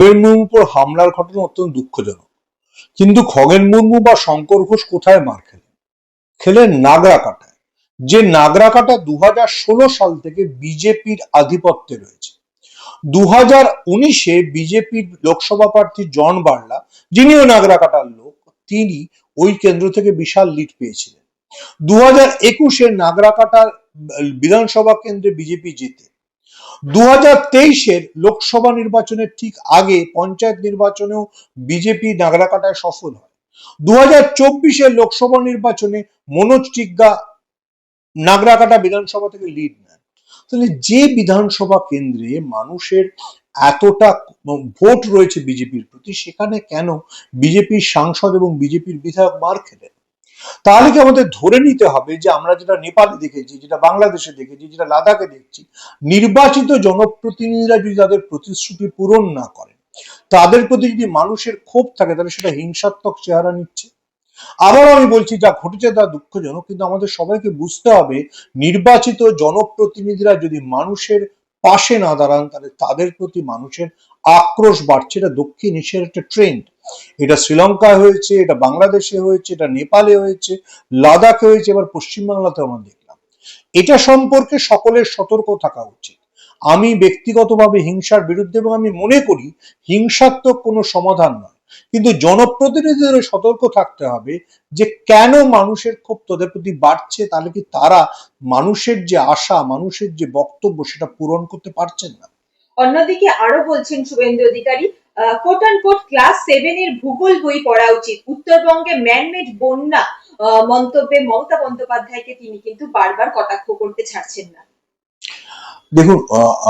খগেন মুর্মুর উপর হামলার ঘটনা অত্যন্ত দুঃখজনক। কিন্তু খগেন মুর্মু বা শঙ্কর ঘোষ কোথায় মার খেলেন? খেলেন নাগরাকাটায়, যে নাগরাকাটা দু হাজার ষোলো সাল থেকে বিজেপির আধিপত্যে রয়েছে। দু হাজার উনিশে বিজেপির লোকসভা প্রার্থী জন বার্লা, যিনিও নাগরা কাটার লোক, তিনি ওই কেন্দ্র থেকে বিশাল লিড পেয়েছিলেন। দু হাজার একুশে নাগরাকাটার বিধানসভা কেন্দ্রে বিজেপি জেতে দু হাজার লোকসভা নির্বাচনের ঠিক আগে পঞ্চায়েত নির্বাচনেও বিজেপি নাগরাকাটায় সফল হয়। দু হাজার চব্বিশের লোকসভা নির্বাচনে মনোজ টিগ্গা নাগরাকাটা বিধানসভা থেকে লিড নেন। তাহলে যে বিধানসভা কেন্দ্রে মানুষের এতটা ভোট রয়েছে বিজেপির প্রতি, সেখানে কেন বিজেপির সাংসদ এবং বিজেপির বিধায়ক মার খেলেন? তাহলে কি আমাদের ধরে নিতে হবে যে আমরা যেটা নেপালে দেখেছি, যেটা বাংলাদেশে দেখেছি, যেটা লাদাখে দেখছি, নির্বাচিত জনপ্রতিনিধিরা যদি তাদের প্রতিশ্রুতি পূরণ না করেন তাদের প্রতি যদি মানুষের ক্ষোভ থাকে, তাহলে সেটা হিংসাত্মক চেহারা নিচ্ছে। আবারও আমি বলছি, যা ঘটেছে তা দুঃখজনক, কিন্তু আমাদের সবাইকে বুঝতে হবে, নির্বাচিত জনপ্রতিনিধিরা যদি মানুষের পাশে না দাঁড়ান, তাহলে তাদের প্রতি মানুষের আক্রোশ বাড়ছে। এটা দক্ষিণ এশিয়ার একটা ট্রেন্ড এটা শ্রীলঙ্কায় হয়েছে, এটা বাংলাদেশে হয়েছে, এটা নেপালে হয়েছে, লাদাখে হয়েছে, এবার পশ্চিমবাংলাতে আমরা দেখলাম। এটা সম্পর্কে সকলের সতর্ক থাকা উচিত। আমি ব্যক্তিগতভাবে হিংসার বিরুদ্ধে এবং আমি মনে করি হিংসাত্মক কোনো সমাধান নয়। কিন্তু জনপ্রতিনিধিদের সতর্ক থাকতে হবে যে কেন মানুষের ক্ষোভ তোদের প্রতি বাড়ছে, তাহলে কি তারা মানুষের যে আশা, মানুষের যে বক্তব্য, সেটা পূরণ করতে পারছেন না? অন্যদিকে আরও বলছেন Suvendu Adhikari quote and quote class seven এর ভূগোল বই পড়া উচিত। উত্তরবঙ্গে ম্যানমেড বন্যা মন্তব্যে মমতা বন্দ্যোপাধ্যায়কে তিনি কিন্তু বারবার কটাক্ষ করতে ছাড়ছেন না। দেখুন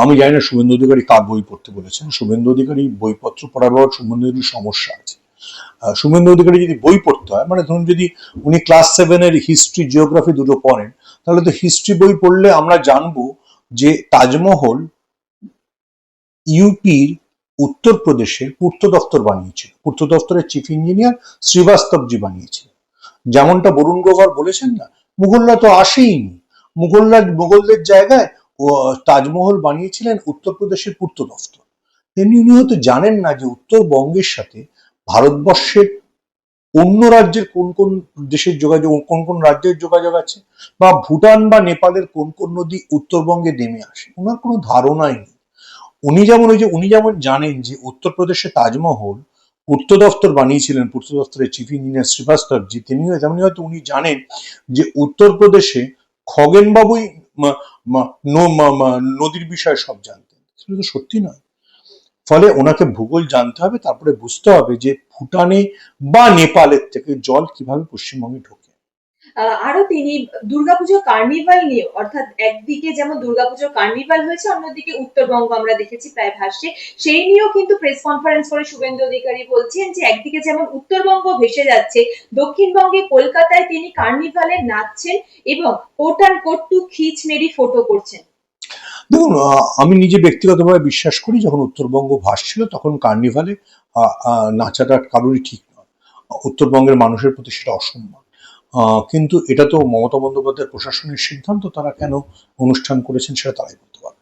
আমি জানি না শুভেন্দু অধিকারী কার বই পড়তে বলেছেন। শুভেন্দু অধিকারী বইপত্র পড়ার পর শুভেন্দু সমস্যা আছে। শুভেন্দু অধিকারী যদি বই পড়তে হয় মানে ধরুন যদি উনি ক্লাস সেভেনের হিস্ট্রি জিওগ্রাফি দুটো পড়েন, তাহলে তো হিস্ট্রি বই পড়লে আমরা জানব যে তাজমহল ইউপির উত্তরপ্রদেশে পূর্ত দপ্তর বানিয়েছিল পূর্ত দপ্তরের চিফ ইঞ্জিনিয়ার শ্রীবাস্তবজি বানিয়েছিল যেমনটা বরুণ গ্রোভার বলেছেন না, মুঘলরা তো আসেইনি। মুঘলরা মুঘলদের জায়গায় তাজমহল বানিয়েছিলেন উত্তরপ্রদেশের পূর্ত দফতর। তেমনি উনি হয়তো জানেন না যে উত্তরবঙ্গের সাথে ভারতবর্ষের অন্য রাজ্যের কোন কোন দেশের যোগাযোগ, কোন কোন রাজ্যের যোগাযোগ আছে, বা ভুটান বা নেপালের কোন কোন নদী উত্তরবঙ্গে নেমে আসে ওনার কোনো ধারণাই নেই। উনি যেমন ওই যে, উনি যেমন জানেন যে উত্তরপ্রদেশে তাজমহল পূর্ত দফতর বানিয়েছিলেন পূর্ত দফতরের চিফ ইঞ্জিনিয়ার শ্রীবাস্তবজি তিনিও তেমনি হয়তো উনি জানেন যে উত্তরপ্রদেশে খগেনবাবুই নদীর বিষয়ে সব জানতেন। সেটা তো সত্যি নয়। ফলে ওনাকে ভূগোল জানতে হবে, তারপরে বুঝতে হবে যে ভুটানে বা নেপালের থেকে জল কীভাবে পশ্চিমবঙ্গে ঢোকে। আরও তিনি দুর্গাপুজো কার্নিভাল নিয়ে, অর্থাৎ একদিকে যেমন দুর্গাপুজো কার্নিভাল হয়েছে, অন্যদিকে উত্তরবঙ্গ আমরা দেখেছি প্রায় ভাসছে। সেই নিয়েও কিন্তু প্রেস কনফারেন্স করে শুভেন্দু অধিকারী বলছেন যে, একদিকে যেমন উত্তরবঙ্গ ভেসে যাচ্ছে, দক্ষিণবঙ্গে কলকাতায় তিনি কার্নিভালে নাচছেন এবং কোট অ্যান্ড কোট টু খিচ মেরি ফটো করছেন। দেখুন আমি নিজে ব্যক্তিগতভাবে বিশ্বাস করি, যখন উত্তরবঙ্গ ভাসছিল তখন কার্নিভালে নাচাটা কারোরই ঠিক নয়। উত্তরবঙ্গের মানুষের প্রতি সেটা অসম্মান। কিন্তু এটা তো মমতা বন্দ্যোপাধ্যায়ের প্রশাসনের সিদ্ধান্ত, তারা কেন অনুষ্ঠান করেছেন সেটা তারাই বলতে পারবে।